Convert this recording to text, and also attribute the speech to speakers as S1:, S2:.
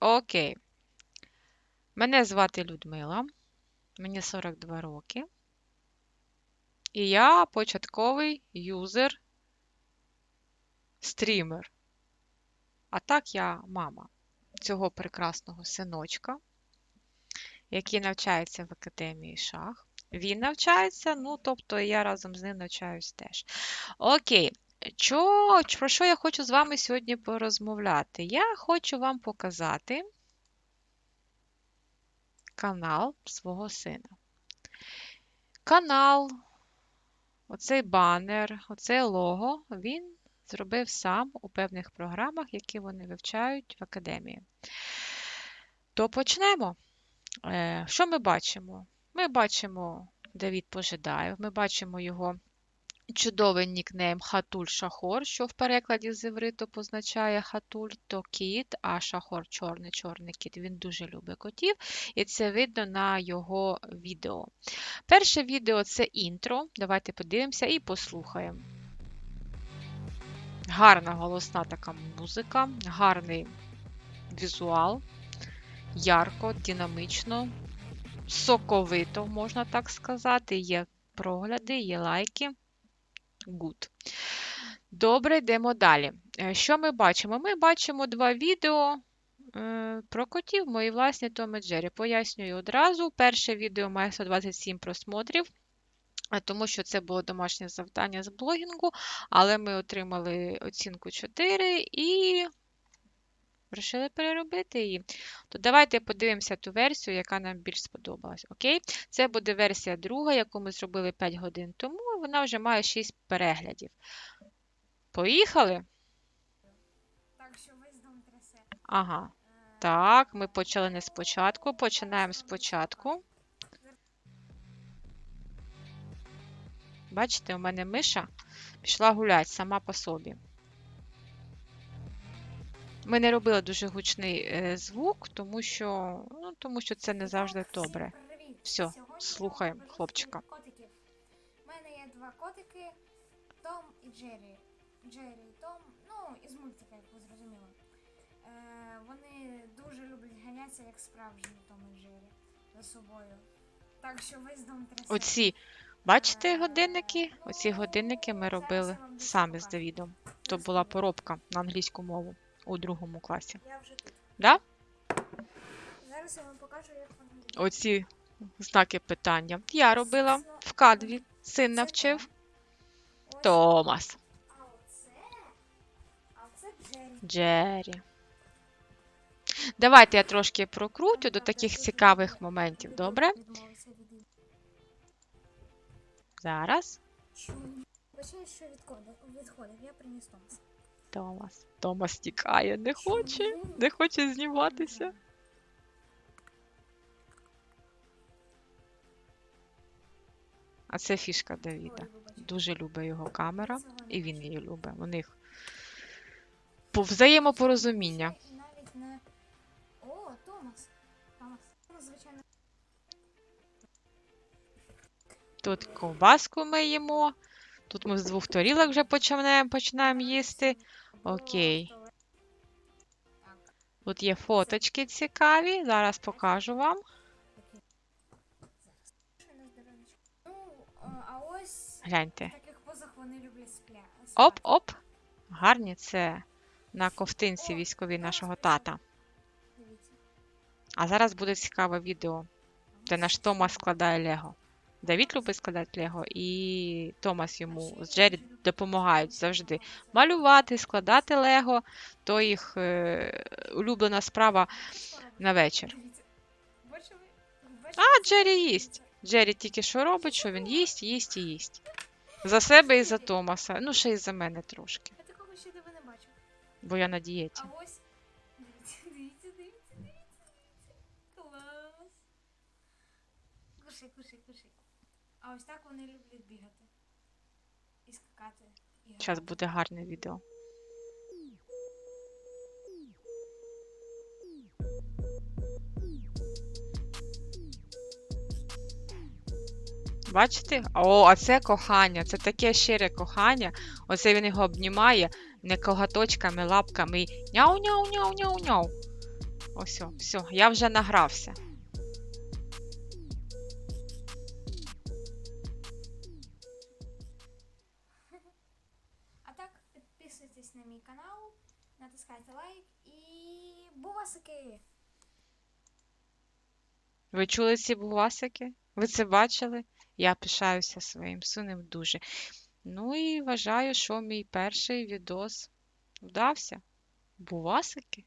S1: Окей. Мене звати Людмила. Мені 42 роки. І я початковий юзер стрімер. А так я мама цього прекрасного синочка, який навчається в Академії шах. Він навчається, ну, тобто я разом з ним навчаюсь теж. Окей. Чо, про що я хочу з вами сьогодні порозмовляти? Я хочу вам показати канал свого сина. Канал, оцей банер, оце лого він зробив сам у певних програмах, які вони вивчають в академії. То почнемо. Е, Що ми бачимо? Ми бачимо Давід Пожидаєв, ми бачимо його чудовий нікнейм Хатуль Шахор, що в перекладі з івриту позначає Хатуль то кіт, а Шахор чорний чорний кіт. Він дуже любить котів, і це видно на його відео. Перше відео це інтро. Давайте подивимося і послухаємо. Гарна голосна така музика, гарний візуал, ярко, динамічно, соковито, можна так сказати. Є прогляди, є лайки. Good. Добре, йдемо далі. Е, Що ми бачимо? Ми бачимо два відео е, про котів, мої власні Том і Джері. Пояснюю одразу. Перше відео має 127 просмотрів, тому що це було домашнє завдання з блогінгу, але ми отримали оцінку 4 і вирішили переробити її. То давайте подивимося ту версію, яка нам більш сподобалась. Окей? Це буде версія друга, яку ми зробили 5 годин тому, вона вже має 6 переглядів. Поїхали?
S2: Так що весь дом трясе.
S1: Ага.
S2: Е,
S1: Так, ми почали не спочатку. Починаємо спочатку. Бачите, у мене миша пішла гуляти сама по собі. Ми не робили дуже гучний е, звук, тому що, ну, тому що це не завжди добре.
S2: я
S1: слухаємо хлопчика.
S2: Своїх Котиків. У мене є два котики Том і Джері. Джері і Том, ну, із мультика, як ви зрозуміли. Е, вони дуже люблять ганятися, як справжні Том і Джері за собою. Так що весь дом трясе.
S1: Оці, бачите годинники? Оці годинники ми робили самі з Давідом. То була поробка на англійську мову у другому класі.
S2: Я вже тут.
S1: Да?
S2: Зараз я вам покажу, як вони.
S1: Оці знаки питання. Я робила в кадві. Син навчив. Томас.
S2: Джері.
S1: Давайте я трошки прокрутю до таких цікавих моментів, добре? Зараз.
S2: Чому? Що відходив, я приніс Томас.
S1: Томас. Томас тікає, не хоче, не хоче зніматися. А це фішка Давіда. Дуже любить його камера, і він її любить. У них по- взаємопорозуміння.
S2: Навіть не... О, Томас. Томас. Томас, звичайно.
S1: Тут ковбаску ми їмо. Тут ми з двох тарілок вже починаємо, починаємо їсти. Окей. Тут є фоточки цікаві. Зараз покажу вам.
S2: окей. Зараз. Що на здоров'ячко? Ну, а- а ось
S1: Гляньте.
S2: таких позах вони люблять спля.
S1: Оп, оп. Гарні це на ковтинці військовій нашого тата.
S2: Дивіться.
S1: А зараз буде цікаве відео, де наш Томас складає Лего. Давід любить складати Лего, і Томас йому з Джері допомагають завжди малювати, складати Лего, то їх е, улюблена справа на вечір.
S2: Дивіться. Бачили? Бачили?
S1: А, Джері їсть. Джері тільки що робить, що він їсть, їсть і їсть. За себе і за Томаса. Ну, ще й за мене трошки,
S2: Я такого ще тебе не бачу.
S1: бо я на дієті.
S2: А ось. Дивіться, дивіться, дивіться, дивіться. Клас. Кушай, кушай, кушай. А ось так вони люблять бігати. І скакати. І
S1: Зараз буде гарне відео. Бачите? О, а це кохання, це таке щире кохання. Оце він його обнімає не коготочками, лапками і няу-няу-няу-няу-няу. Ось, все, я вже награвся.
S2: А так, підписуйтесь на мій канал, натискайте лайк і бувасики!
S1: Ви чули ці бувасики? Ви це бачили? Я пишаюся своїм сином дуже. Ну і вважаю, що мій перший відос вдався. Бувасики?